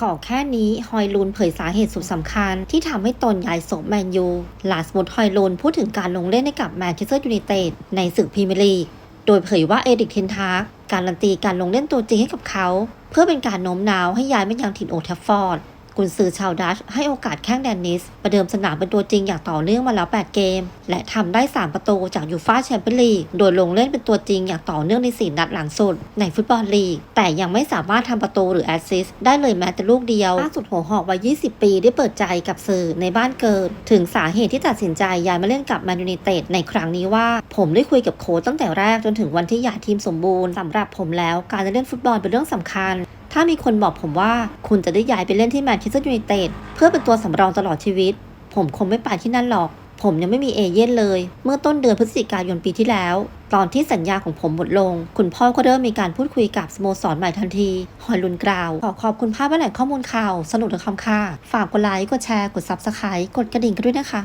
ขอแค่นี้ฮอยลูนเผยสาเหตุสุดสำคัญ ที่ทำให้ตนย้ายโสมแมนยูลาสมุดฮอยลูนพูดถึงการลงเล่นให้กับแมนเชสเตอร์ยูไนเต็ดในศึกพรีเมียร์ลีกโดยเผยว่าเอริกเทนทากการันตีการลงเล่นตัวจริงให้กับเขา เพื่อเป็นการโน้มน้าวให้ย้ายมายังถิ่นโอทัฟฟอร์ด กุนซือชาวดัชให้โอกาสแข้งแดนนิส ประเดิมสนามเป็นตัวจริงอย่างต่อเนื่องมาแล้ว 8 เกม และทำได้ 3 ประตูจากยูฟ่าแชมเปี้ยนลีก โดยลงเล่นเป็นตัวจริงอย่างต่อเนื่องใน 4 นัดหลังสุด ในฟุตบอลลีก แต่ยังไม่สามารถทำประตูหรือแอสซิสต์ได้เลยแม้แต่ลูกเดียวล่าสุดหัวหอกวัย 20 ปีได้เปิดใจกับสื่อในบ้านเกิด ถึงสาเหตุที่ตัดสินใจย้ายมาเล่นกับแมนยูไนเต็ดในครั้งนี้ว่า ผมได้คุยกับโค้ชตั้งแต่แรกจนถึงวันที่ย้ายทีมสมบูรณ์สำหรับผมแล้วการจะเล่นฟุตบอลเป็นเรื่องสำคัญ ถ้ามีคนบอกผมว่าคุณจะได้ย้ายไปเล่นที่แมนเชสเตอร์ยูไนเต็ดเพื่อเป็นตัวสำรองตลอดชีวิต ผมคงไม่ไปที่นั่นหรอก ผมยังไม่มีเอเย่นเลย เมื่อต้นเดือนพฤศจิกายนปีที่แล้ว ตอนที่สัญญาของผมหมดลง คุณพ่อก็เริ่มมีการพูดคุยกับสโมสรใหม่ทันที หอยลุนกล่าว ขอขอบคุณภาพและแหล่งข้อมูลข่าว สนุกและคำค่า ฝากกดไลค์ กดแชร์ กดซับสไครต์กดกระดิ่งกันด้วยนะคะ